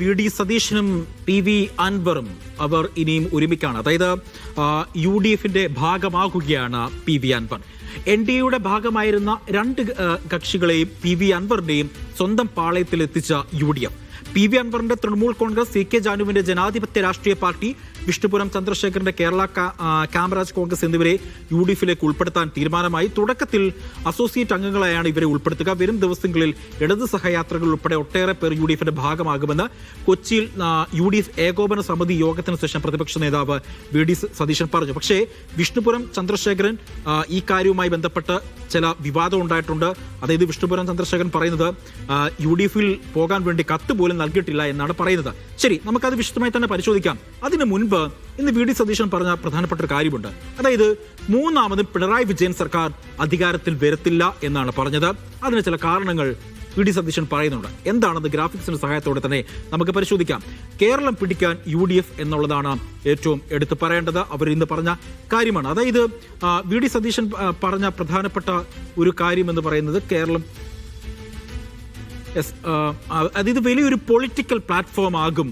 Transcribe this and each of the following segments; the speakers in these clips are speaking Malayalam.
വി ഡി സതീശനും പി വി അൻവറും അവർ ഇനിയും ഒരുമിക്കാണ്. അതായത് യു ഡി എഫിന്റെ ഭാഗമാകുകയാണ് P V Anvar. N D എയുടെ ഭാഗമായിരുന്ന രണ്ട് കക്ഷികളെയും പി വി അൻവറിന്റെയും സ്വന്തം പാളയത്തിലെത്തിച്ച U D F. P V അൻവറിന്റെ തൃണമൂൽ കോൺഗ്രസ് സി കെ ജാനുവിന്റെ ജനാധിപത്യ രാഷ്ട്രീയ പാർട്ടി വിഷ്ണുപുരം ചന്ദ്രശേഖരന്റെ കേരള കാമരാജ് കോൺഗ്രസ് എന്നിവരെ യു ഡി എഫിലേക്ക് ഉൾപ്പെടുത്താൻ തീരുമാനമായി. തുടക്കത്തിൽ അസോസിയേറ്റ് അംഗങ്ങളായാണ് ഇവരെ ഉൾപ്പെടുത്തുക. വരും ദിവസങ്ങളിൽ ഇടത് സഹയാത്രകൾ ഉൾപ്പെടെ ഒട്ടേറെ പേർ യു ഡി എഫിന്റെ ഭാഗമാകുമെന്ന് കൊച്ചിയിൽ യു ഡി എഫ് ഏകോപന സമിതി യോഗത്തിന് ശേഷം പ്രതിപക്ഷ നേതാവ് വി ഡി സതീശൻ പറഞ്ഞു. പക്ഷേ വിഷ്ണുപുരം ചന്ദ്രശേഖരൻ ഈ കാര്യവുമായി ബന്ധപ്പെട്ട് ചില വിവാദം ഉണ്ടായിട്ടുണ്ട്. അതായത് വിഷ്ണുപുരം ചന്ദ്രശേഖരൻ പറയുന്നത് യു ഡി എഫിൽ പോകാൻ വേണ്ടി കത്ത് പോലും നൽകിയിട്ടില്ല എന്നാണ് പറയുന്നത്. ശരി നമുക്കത് വിശദമായി തന്നെ പരിശോധിക്കാം. അതിനു മുൻപ് ഇന്ന് വി ഡി സതീശൻ പറഞ്ഞ പ്രധാനപ്പെട്ട ഒരു കാര്യമുണ്ട്. അതായത് മൂന്നാമത് പിണറായി വിജയൻ സർക്കാർ അധികാരത്തിൽ വരത്തില്ല എന്നാണ് പറഞ്ഞത്. അതിന് ചില കാരണങ്ങൾ വി ഡി സതീശൻ പറയുന്നുണ്ട്. എന്താണത് ഗ്രാഫിക്സിന്റെ സഹായത്തോടെ തന്നെ നമുക്ക് പരിശോധിക്കാം. കേരളം പിടിക്കാൻ യു ഡി എഫ് എന്നുള്ളതാണ് ഏറ്റവും എടുത്തു പറയേണ്ടത്. അവർ ഇന്ന് പറഞ്ഞ കാര്യമാണ്. അതായത് വി ഡി സതീശൻ പറഞ്ഞ പ്രധാനപ്പെട്ട ഒരു കാര്യം എന്ന് പറയുന്നത് കേരളം യെസ് അതായത് വലിയൊരു പൊളിറ്റിക്കൽ പ്ലാറ്റ്ഫോം ആകും.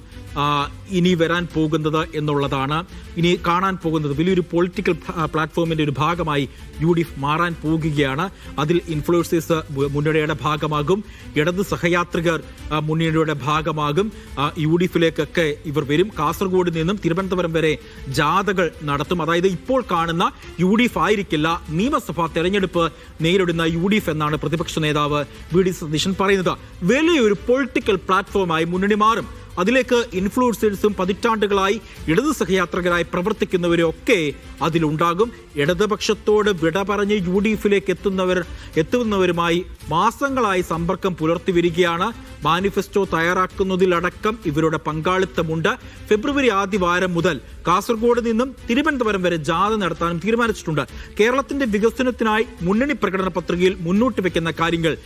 ഇനി വരാൻ പോകുന്നത് എന്നുള്ളതാണ്. ഇനി കാണാൻ പോകുന്നത് വലിയൊരു പൊളിറ്റിക്കൽ പ്ലാറ്റ്ഫോമിന്റെ ഒരു ഭാഗമായി യു ഡി എഫ് മാറാൻ പോകുകയാണ്. അതിൽ ഇൻഫ്ലുവൻസേഴ്സ് മുന്നണിയുടെ ഭാഗമാകും. ഇടത് സഹയാത്രികർ മുന്നണിയുടെ ഭാഗമാകും. യു ഡി എഫിലേക്കൊക്കെ ഇവർ വരും. കാസർഗോഡ് നിന്നും തിരുവനന്തപുരം വരെ ജാഥകൾ നടത്തും. അതായത് ഇപ്പോൾ കാണുന്ന യു ഡി എഫ് ആയിരിക്കില്ല. നിയമസഭാ തെരഞ്ഞെടുപ്പ് നേരിടുന്ന യു ഡി എഫ് എന്നാണ് പ്രതിപക്ഷ നേതാവ് വി ഡി സതീശൻ പറയുന്നത്. വലിയൊരു പൊളിറ്റിക്കൽ പ്ലാറ്റ്ഫോമായി മുന്നണി മാറും. അതിലേക്ക് ഇൻഫ്ലുവൻസേഴ്സും പതിറ്റാണ്ടുകളായി ഇടത് സഹയാത്രികരായി പ്രവർത്തിക്കുന്നവരൊക്കെ അതിലുണ്ടാകും. ഇടതുപക്ഷത്തോട് വിട പറഞ്ഞ് യു ഡി എഫിലേക്ക് എത്തുന്നവർ എത്തുന്നവരുമായി മാസങ്ങളായി സമ്പർക്കം പുലർത്തി വരികയാണ് മാനിഫെസ്റ്റോ തയ്യാറാക്കുന്നതിലടക്കം ഇവരുടെ പങ്കാളിത്തമുണ്ട്. ഫെബ്രുവരി ആദ്യ മുതൽ കാസർഗോഡ് നിന്നും തിരുവനന്തപുരം വരെ ജാഥ നടത്താനും തീരുമാനിച്ചിട്ടുണ്ട്. കേരളത്തിന്റെ വികസനത്തിനായി മുന്നണി പ്രകടന പത്രികയിൽ മുന്നോട്ട് വെക്കുന്ന കാര്യങ്ങൾ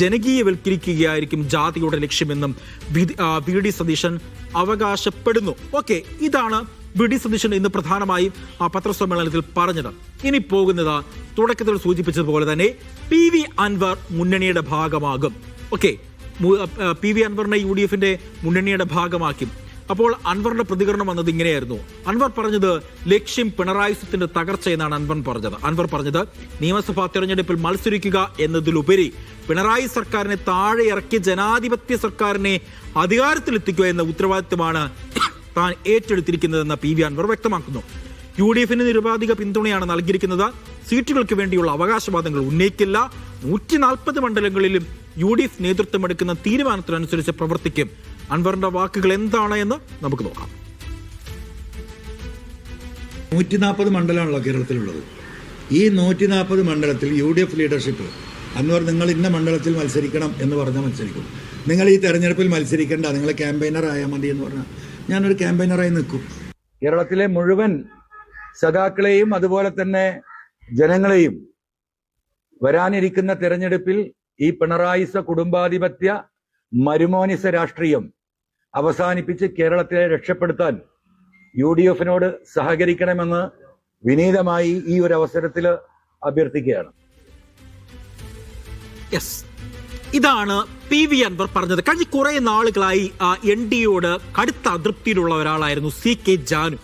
ജനകീയവൽക്കരിക്കുകയായിരിക്കും ജാഥയുടെ ലക്ഷ്യമെന്നും വി ഡി സതീശൻ അവകാശപ്പെടുന്നു. ഓക്കെ ഇതാണ് വി സതീശൻ ഇന്ന് പ്രധാനമായും ആ പത്രസമ്മേളനത്തിൽ പറഞ്ഞത്. ഇനി പോകുന്നത് തുടക്കത്തിൽ സൂചിപ്പിച്ചതുപോലെ തന്നെ പി വി അൻവർ മുന്നണിയുടെ ഭാഗമാകും. ഓക്കെ പി വി അൻവറിനെ യു ഡി എഫിന്റെ മുന്നണിയുടെ ഭാഗമാക്കി. അപ്പോൾ അൻവറിന്റെ പ്രതികരണം വന്നത് ഇങ്ങനെയായിരുന്നു. അൻവർ പറഞ്ഞത് ലക്ഷ്യം പിണറായി സത്തിന്റെ തകർച്ച എന്നാണ് അൻവർ പറഞ്ഞത്. അൻവർ പറഞ്ഞത് നിയമസഭാ തെരഞ്ഞെടുപ്പിൽ മത്സരിക്കുക എന്നതിലുപരി പിണറായി സർക്കാരിനെ താഴെ ഇറക്കി ജനാധിപത്യ സർക്കാരിനെ അധികാരത്തിലെത്തിക്കുക എന്ന ഉത്തരവാദിത്തമാണ് താൻ ഏറ്റെടുത്തിരിക്കുന്നതെന്ന് പി വി അൻവർ വ്യക്തമാക്കുന്നു. യു ഡി എഫിന് നിരുപാധിക പിന്തുണയാണ് നൽകിയിരിക്കുന്നത്. സീറ്റുകൾക്ക് വേണ്ടിയുള്ള അവകാശവാദങ്ങൾ ഉന്നയിക്കില്ല. നൂറ്റി നാൽപ്പത് മണ്ഡലങ്ങളിലും യു ഡി എഫ് നേതൃത്വമെടുക്കുന്ന തീരുമാനത്തിനനുസരിച്ച് പ്രവർത്തിക്കും. അൻവറിന്റെ വാക്കുകൾ എന്താണ് എന്ന് നമുക്ക് നോക്കാം. നൂറ്റി നാൽപ്പത് മണ്ഡലമാണല്ലോ കേരളത്തിലുള്ളത്. ഈ നൂറ്റി നാൽപ്പത് മണ്ഡലത്തിൽ U D F leadership Anvar നിങ്ങൾ ഇന്ന മണ്ഡലത്തിൽ മത്സരിക്കണം എന്ന് പറഞ്ഞാൽ മത്സരിക്കും. നിങ്ങൾ ഈ തെരഞ്ഞെടുപ്പിൽ മത്സരിക്കേണ്ട നിങ്ങൾ ക്യാമ്പയിനർ ആയാൽ മതി എന്ന് പറഞ്ഞാൽ ഞാനൊരു ക്യാമ്പയിനറായി നിൽക്കും. കേരളത്തിലെ മുഴുവൻ സഖാക്കളെയും അതുപോലെ തന്നെ ജനങ്ങളെയും വരാനിരിക്കുന്ന തെരഞ്ഞെടുപ്പിൽ ഈ പിണറായിസ കുടുംബാധിപത്യ മരുമോനിസ രാഷ്ട്രീയം അവസാനിപ്പിച്ച് കേരളത്തെ രക്ഷപ്പെടുത്താൻ യു ഡി എഫിനോട് സഹകരിക്കണമെന്ന് വിനീതമായി ഈ ഒരു അവസരത്തിൽ അഭ്യർത്ഥിക്കുകയാണ്. ഇതാണ് പി വി അൻവർ പറഞ്ഞത്. കഴിഞ്ഞ കുറെ നാളുകളായി എൻ ഡി എയോട് കടുത്ത അതൃപ്തിയിലുള്ള ഒരാളായിരുന്നു C K Janu.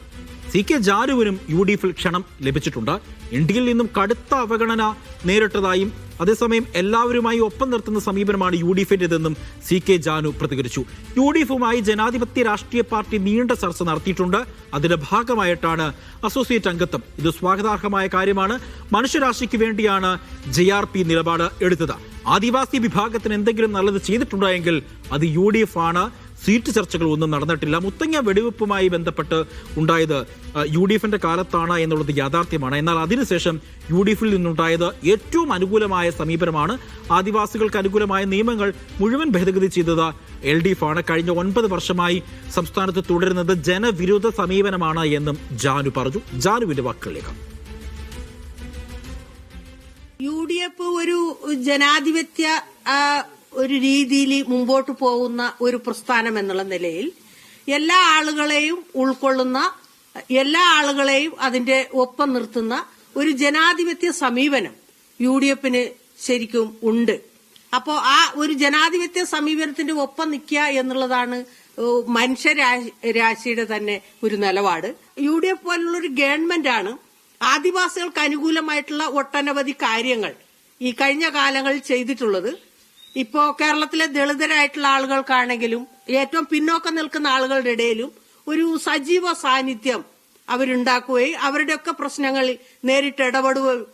C K ജാനുവിനും U D എഫിൽ ക്ഷണം ലഭിച്ചിട്ടുണ്ട്. എൻ ഡി എയിൽ നിന്നും കടുത്ത അവഗണന നേരിട്ടതായും അതേസമയം എല്ലാവരുമായി ഒപ്പം നിർത്തുന്ന സമീപനമാണ് യു ഡി എഫിന്റെതെന്നും സി കെ ജാനു പ്രതികരിച്ചു. യു ഡി എഫുമായി ജനാധിപത്യ രാഷ്ട്രീയ പാർട്ടി നീണ്ട ചർച്ച നടത്തിയിട്ടുണ്ട്. അതിന്റെ ഭാഗമായിട്ടാണ് അസോസിയേറ്റ് അംഗത്വം. ഇത് സ്വാഗതാർഹമായ കാര്യമാണ്. മനുഷ്യരാശിക്ക് വേണ്ടിയാണ് ജെ ആർ പി നിലപാട് എടുത്തത്. ആദിവാസി വിഭാഗത്തിന് എന്തെങ്കിലും നല്ലത് ചെയ്തിട്ടുണ്ടെങ്കിൽ അത് യു ഡി എഫ് ആണ് സീറ്റ് ചർച്ചകൾ ഒന്നും നടന്നിട്ടില്ല. മുത്തങ്ങ വെടിവെപ്പുമായി ബന്ധപ്പെട്ട് ഉണ്ടായത് യു ഡി എഫിന്റെ കാലത്താണ് എന്നുള്ളത് യാഥാർത്ഥ്യമാണ്. എന്നാൽ അതിനുശേഷം യു ഡി എഫിൽ നിന്നുണ്ടായത് ഏറ്റവും അനുകൂലമായ സമീപനമാണ്. ആദിവാസികൾക്ക് അനുകൂലമായ നിയമങ്ങൾ മുഴുവൻ ഭേദഗതി ചെയ്തത് എൽ ഡി എഫ് ആണ് കഴിഞ്ഞ ഒൻപത് വർഷമായി സംസ്ഥാനത്ത് തുടരുന്നത് ജനവിരുദ്ധ സമീപനമാണ് എന്നും ജാനു പറഞ്ഞു. ജാനുവിന്റെ വാക്കുകളിലേക്ക്. യു ഡി എഫ് ഒരു ജനാധിപത്യ ഒരു രീതിയിൽ മുമ്പോട്ട് പോകുന്ന ഒരു പ്രസ്ഥാനം എന്നുള്ള നിലയിൽ എല്ലാ ആളുകളെയും ഉൾക്കൊള്ളുന്ന എല്ലാ ആളുകളെയും അതിന്റെ ഒപ്പം നിർത്തുന്ന ഒരു ജനാധിപത്യ സമീപനം യു ഡി എഫിന് ശരിക്കും ഉണ്ട്. അപ്പോ ആ ഒരു ജനാധിപത്യ സമീപനത്തിന്റെ ഒപ്പം നിൽക്കുക എന്നുള്ളതാണ് മനുഷ്യരാശിയുടെ തന്നെ ഒരു നിലപാട്. യു ഡി എഫ് പോലുള്ള ഒരു ഗവൺമെന്റ് ആണ് ആദിവാസികൾക്ക് അനുകൂലമായിട്ടുള്ള ഒട്ടനവധി കാര്യങ്ങൾ ഈ കഴിഞ്ഞ കാലങ്ങളിൽ ചെയ്തിട്ടുള്ളത്. ഇപ്പോ കേരളത്തിലെ ദളിതരായിട്ടുള്ള ആളുകൾക്കാണെങ്കിലും ഏറ്റവും പിന്നോക്കം നിൽക്കുന്ന ആളുകളുടെ ഇടയിലും ഒരു സജീവ സാന്നിധ്യം അവരുണ്ടാക്കുകയും അവരുടെയൊക്കെ പ്രശ്നങ്ങളിൽ നേരിട്ട് ഇടപെടുകയും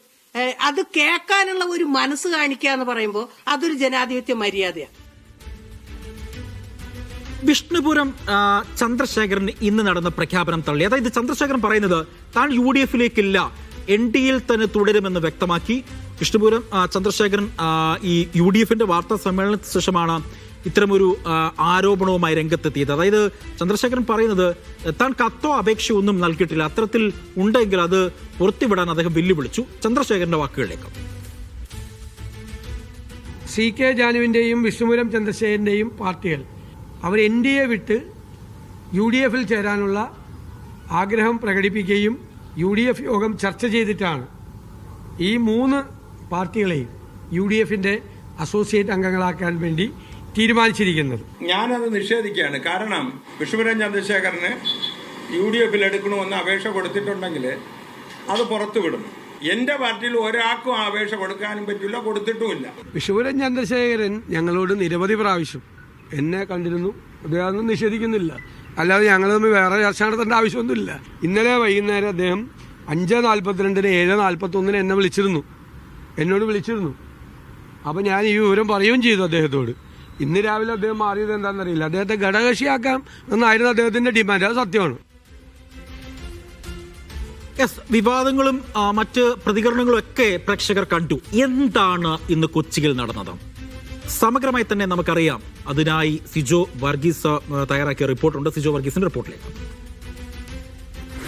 അത് കേൾക്കാനുള്ള ഒരു മനസ്സ് കാണിക്കുക എന്ന് പറയുമ്പോൾ അതൊരു ജനാധിപത്യ മര്യാദയാണ്. വിഷ്ണുപുരം ചന്ദ്രശേഖരൻ ഇന്ന് നടന്ന പ്രഖ്യാപനം തള്ളി. അതായത് ചന്ദ്രശേഖരൻ പറയുന്നത് താൻ യു ഡി എഫിലേക്കില്ല എൻ ഡി എയിൽ തന്നെ തുടരുമെന്ന് വ്യക്തമാക്കി. വിഷ്ണുപുരം ആ, ചന്ദ്രശേഖരൻ ഈ യു ഡി എഫിന്റെ വാർത്താ സമ്മേളനത്തിന് ശേഷമാണ് ഇത്തരമൊരു ആരോപണവുമായി രംഗത്തെത്തിയത്. അതായത് ചന്ദ്രശേഖരൻ പറയുന്നത് താൻ കത്തോ അപേക്ഷയോ ഒന്നും നൽകിയിട്ടില്ല. അത്തരത്തിൽ ഉണ്ടെങ്കിൽ അത് പുറത്തുവിടാൻ അദ്ദേഹം വെല്ലുവിളിച്ചു. ചന്ദ്രശേഖരന്റെ വാക്കുകളിലേക്ക്. സി കെ ജാനുവിന്റെയും വിഷ്ണുപുരം ചന്ദ്രശേഖരന്റെയും പാർട്ടികൾ അവർ എൻ ഡി എ വിട്ട് യു ഡി എഫിൽ ചേരാനുള്ള ആഗ്രഹം പ്രകടിപ്പിക്കുകയും യു ഡി എഫ് യോഗം ചർച്ച ചെയ്തിട്ടാണ്. ഈ മൂന്ന് പാർട്ടികളെയും യു ഡി എഫിന്റെ അസോസിയേറ്റ് അംഗങ്ങളാക്കാൻ വേണ്ടി തീരുമാനിച്ചിരിക്കുന്നത്. ഞാനത് നിഷേധിക്കുകയാണ്. കാരണം വിഷ്ണുപുരം ചന്ദ്രശേഖരന് യു ഡി എഫിൽ എടുക്കണമെന്ന് അപേക്ഷ കൊടുത്തിട്ടുണ്ടെങ്കിൽ അത് പുറത്തു വിടും എന്റെ പാർട്ടിയിൽ ഒരാൾക്കും അപേക്ഷ കൊടുക്കാനും പറ്റില്ല കൊടുത്തിട്ടുമില്ല. വിഷ്ണുപുരം ചന്ദ്രശേഖരൻ ഞങ്ങളോട് നിരവധി പ്രാവശ്യം എന്നെ കണ്ടിരുന്നു. അദ്ദേഹം നിഷേധിക്കുന്നില്ല. അല്ലാതെ ഞങ്ങൾ തമ്മിൽ വേറെ ചർച്ച നടത്തേണ്ട ആവശ്യമൊന്നുമില്ല. ഇന്നലെ വൈകുന്നേരം അദ്ദേഹം അഞ്ച് നാൽപ്പത്തിരണ്ടിന് ഏഴ് നാൽപ്പത്തൊന്നിന് എന്നെ വിളിച്ചിരുന്നു. എന്നോട് വിളിച്ചിരുന്നു. അപ്പം ഞാൻ ഈ വിവരം പറയുകയും ചെയ്തു അദ്ദേഹത്തോട്. ഇന്ന് രാവിലെ അദ്ദേഹം മാറിയത് എന്താണെന്നറിയില്ല. അദ്ദേഹത്തെ ഘടകകക്ഷിയാക്കാം എന്നായിരുന്നു അദ്ദേഹത്തിന്റെ ഡിമാൻഡ്. അത് സത്യമാണ്. യെസ് വിവാദങ്ങളും മറ്റ് പ്രതികരണങ്ങളും ഒക്കെ പ്രേക്ഷകർ കണ്ടു. എന്താണ് ഇന്ന് കൊച്ചിയിൽ നടന്നത്? സമഗ്രമായി തന്നെ നമുക്കറിയാം. അതിനായി സിജോ വർഗീസ് തയ്യാറാക്കിയ റിപ്പോർട്ടുണ്ട്. സിജോ വർഗീസിന്റെ റിപ്പോർട്ടിലേക്ക്.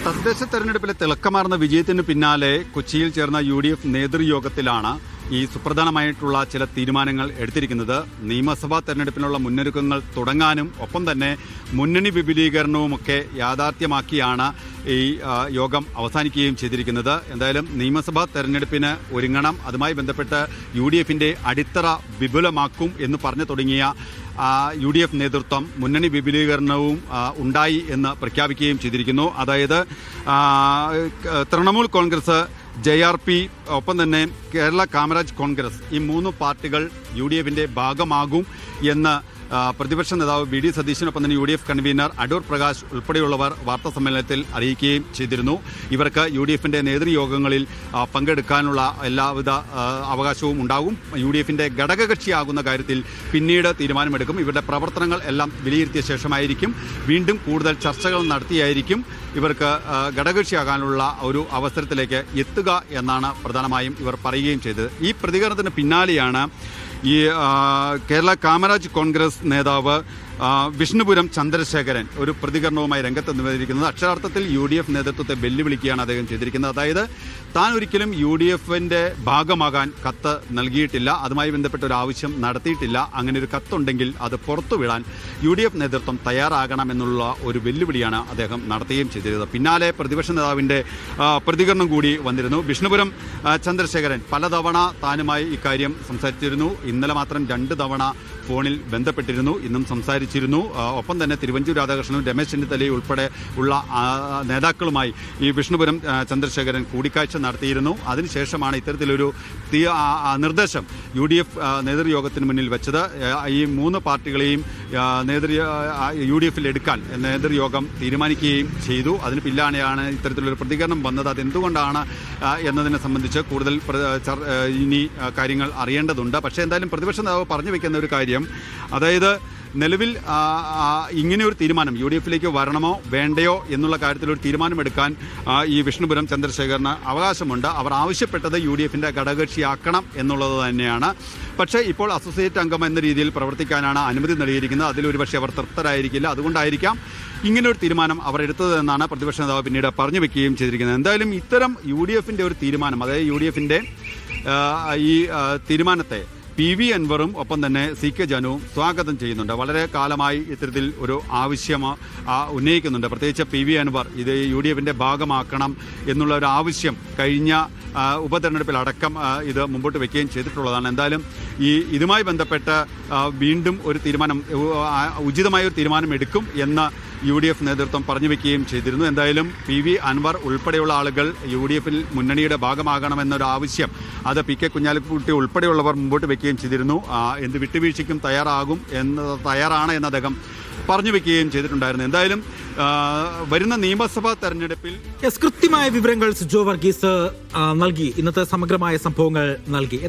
തദ്ദേശ തെരഞ്ഞെടുപ്പിലെ തിളക്കമാർന്ന വിജയത്തിന് പിന്നാലെ കൊച്ചിയിൽ ചേർന്ന യു ഡി എഫ് നേതൃയോഗത്തിലാണ് ഈ സുപ്രധാനമായിട്ടുള്ള ചില തീരുമാനങ്ങൾ എടുത്തിരിക്കുന്നത്. നിയമസഭാ തെരഞ്ഞെടുപ്പിനുള്ള മുന്നൊരുക്കങ്ങൾ തുടങ്ങാനും ഒപ്പം തന്നെ മുന്നണി വിപുലീകരണവുമൊക്കെ യാഥാർത്ഥ്യമാക്കിയാണ് ഈ യോഗം അവസാനിക്കുകയും ചെയ്തിരിക്കുന്നത്. എന്തായാലും നിയമസഭാ തെരഞ്ഞെടുപ്പിന് ഒരുങ്ങണം. അതുമായി ബന്ധപ്പെട്ട് യു ഡി എഫിന്റെ അടിത്തറ വിപുലമാക്കും എന്ന് പറഞ്ഞു തുടങ്ങിയ യു ഡി എഫ് നേതൃത്വം മുന്നണി വിപുലീകരണവും ഉണ്ടായി എന്ന് പ്രഖ്യാപിക്കുകയും ചെയ്തിരിക്കുന്നു. അതായത് Trinamool Congress J R P ഒപ്പം തന്നെ കേരള കാമരാജ് കോൺഗ്രസ് ഈ മൂന്ന് പാർട്ടികൾ യു ഡി എഫിന്റെ ഭാഗമാകും എന്ന് പ്രതിപക്ഷ നേതാവ് വി ഡി സതീശനൊപ്പം തന്നെ U D F convener Adoor Prakash ഉൾപ്പെടെയുള്ളവർ വാർത്താ സമ്മേളനത്തിൽ അറിയിക്കുകയും ചെയ്തിരുന്നു. ഇവർക്ക് യു ഡി എഫിന്റെ നേതൃയോഗങ്ങളിൽ പങ്കെടുക്കാനുള്ള എല്ലാവിധ അവകാശവും ഉണ്ടാകും. യു ഡി എഫിന്റെ ഘടകകക്ഷിയാകുന്ന കാര്യത്തിൽ പിന്നീട് തീരുമാനമെടുക്കും. ഇവരുടെ പ്രവർത്തനങ്ങൾ എല്ലാം വിലയിരുത്തിയ ശേഷമായിരിക്കും. വീണ്ടും കൂടുതൽ ചർച്ചകൾ നടത്തിയായിരിക്കും. ഇവർക്ക് ഘടകകക്ഷിയാകാനുള്ള ഒരു അവസരത്തിലേക്ക് എത്തുക എന്നാണ് പ്രധാനമായും ഇവർ പറയുകയും ചെയ്തത്. ഈ പ്രതികരണത്തിന് പിന്നാലെയാണ് ഈ കേരള കാമരാജ് കോൺഗ്രസ് നേതാവ് വിഷ്ണുപുരം ചന്ദ്രശേഖരൻ ഒരു പ്രതികരണവുമായി രംഗത്ത് നിന്നിരിക്കുന്നത്. അക്ഷരാർത്ഥത്തിൽ യു ഡി എഫ് നേതൃത്വത്തെ വെല്ലുവിളിക്കുകയാണ് അദ്ദേഹം ചെയ്തിരിക്കുന്നത്. അതായത് താൻ ഒരിക്കലും യു ഡി എഫിന്റെ ഭാഗമാകാൻ കത്ത് നൽകിയിട്ടില്ല അതുമായി ബന്ധപ്പെട്ട ഒരു ആവശ്യം നടത്തിയിട്ടില്ല അങ്ങനെ ഒരു കത്തുണ്ടെങ്കിൽ അത് പുറത്തുവിടാൻ യു ഡി എഫ് നേതൃത്വം തയ്യാറാകണമെന്നുള്ള ഒരു വെല്ലുവിളിയാണ് അദ്ദേഹം നടത്തുകയും ചെയ്തിരുന്നത്. പിന്നാലെ പ്രതിപക്ഷ നേതാവിന്റെ പ്രതികരണം കൂടി വന്നിരുന്നു. വിഷ്ണുപുരം ചന്ദ്രശേഖരൻ പലതവണ താനുമായി ഇക്കാര്യം സംസാരിച്ചിരുന്നു. ഇന്നലെ മാത്രം രണ്ട് തവണ ഫോണിൽ ബന്ധപ്പെട്ടിരുന്നു. ഇന്നും സംസാരിച്ചിരുന്നു ആ, ഒപ്പം തന്നെ തിരുവഞ്ചൂർ രാധാകൃഷ്ണനും രമേശ് ചെന്നിത്തലയും ഉൾപ്പെടെ ഉള്ള നേതാക്കളുമായി ഈ വിഷ്ണുപുരം ചന്ദ്രശേഖരൻ കൂടിക്കാഴ്ച നടത്തിയിരുന്നു. അതിനുശേഷമാണ് ഇത്തരത്തിലൊരു നിർദ്ദേശം യു ഡി എഫ് നേതൃയോഗത്തിന് മുന്നിൽ വെച്ചത്. ഈ മൂന്ന് പാർട്ടികളെയും നേതൃ യു ഡി എഫിൽ എടുക്കാൻ നേതൃയോഗം തീരുമാനിക്കുകയും ചെയ്തു. അതിന് പിന്നാലെയാണ് ഇത്തരത്തിലൊരു പ്രതികരണം വന്നത്. അതെന്തുകൊണ്ടാണ് എന്നതിനെ സംബന്ധിച്ച് കൂടുതൽ ഇനി കാര്യങ്ങൾ അറിയേണ്ടതുണ്ട്. പക്ഷേ എന്തായാലും പ്രതിപക്ഷ നേതാവ് പറഞ്ഞു വെക്കുന്ന ഒരു കാര്യം അതായത് നിലവിൽ ഇങ്ങനെ ഒരു തീരുമാനം യു ഡി എഫിലേക്ക് വരണമോ വേണ്ടയോ എന്നുള്ള കാര്യത്തിൽ ഒരു തീരുമാനമെടുക്കാൻ ഈ വിഷ്ണുപുരം ചന്ദ്രശേഖരന് അവകാശമുണ്ട്. അവർ ആവശ്യപ്പെട്ടത് യു ഡി എഫിന്റെ ഘടകകക്ഷിയാക്കണം എന്നുള്ളത് തന്നെയാണ്. പക്ഷേ ഇപ്പോൾ അസോസിയേറ്റ് അംഗം എന്ന രീതിയിൽ പ്രവർത്തിക്കാനാണ് അനുമതി നൽകിയിരിക്കുന്നത്. അതിലൊരു പക്ഷേ അവർ തൃപ്തരായിരിക്കില്ല. അതുകൊണ്ടായിരിക്കാം ഇങ്ങനൊരു തീരുമാനം അവർ എടുത്തത് എന്നാണ് പ്രതിപക്ഷ നേതാവ് പിന്നീട് പറഞ്ഞു വെക്കുകയും ചെയ്തിരിക്കുന്നത്. എന്തായാലും ഇത്തരം യു ഒരു തീരുമാനം അതായത് യു ഈ തീരുമാനത്തെ പി വി അൻവറും ഒപ്പം തന്നെ സി കെ ജനുവും സ്വാഗതം ചെയ്യുന്നുണ്ട്. വളരെ കാലമായി ഇത്തരത്തിൽ ഒരു ആവശ്യം ഉന്നയിക്കുന്നുണ്ട്. പ്രത്യേകിച്ച് പി വി അൻവർ ഇത് യു ഡി എഫിന്റെ ഭാഗമാക്കണം എന്നുള്ള ഒരു ആവശ്യം കഴിഞ്ഞ ഉപതെരഞ്ഞെടുപ്പിൽ അടക്കം ഇത് മുമ്പോട്ട് വെക്കുകയും ചെയ്തിട്ടുള്ളതാണ്. എന്തായാലും ഈ ഇതുമായി ബന്ധപ്പെട്ട് വീണ്ടും ഒരു തീരുമാനം ഉചിതമായ ഒരു തീരുമാനം എടുക്കും എന്ന് യു ഡി എഫ് നേതൃത്വം പറഞ്ഞു വെക്കുകയും ചെയ്തിരുന്നു. എന്തായാലും പി വി അൻവർ ഉൾപ്പെടെയുള്ള ആളുകൾ യു ഡി എഫിൽ മുന്നണിയുടെ ഭാഗമാകണമെന്നൊരു ആവശ്യം അത് പി കെ കുഞ്ഞാലിക്കുട്ടി ഉൾപ്പെടെയുള്ളവർ മുമ്പോട്ട് വെക്കുകയും ചെയ്തിരുന്നു. എന്ത് വിട്ടുവീഴ്ചയ്ക്കും തയ്യാറാകും എന്ന് തയ്യാറാണ് എന്ന് അദ്ദേഹം പറഞ്ഞു വെക്കുകയും ചെയ്തിട്ടുണ്ടായിരുന്നു. എന്തായാലും വരുന്ന നിയമസഭാ തെരഞ്ഞെടുപ്പിൽ കൃത്യമായ വിവരങ്ങൾ സുജോ വർഗീസ് നൽകി. ഇന്നത്തെ സമഗ്രമായ സംഭവങ്ങൾ നൽകി.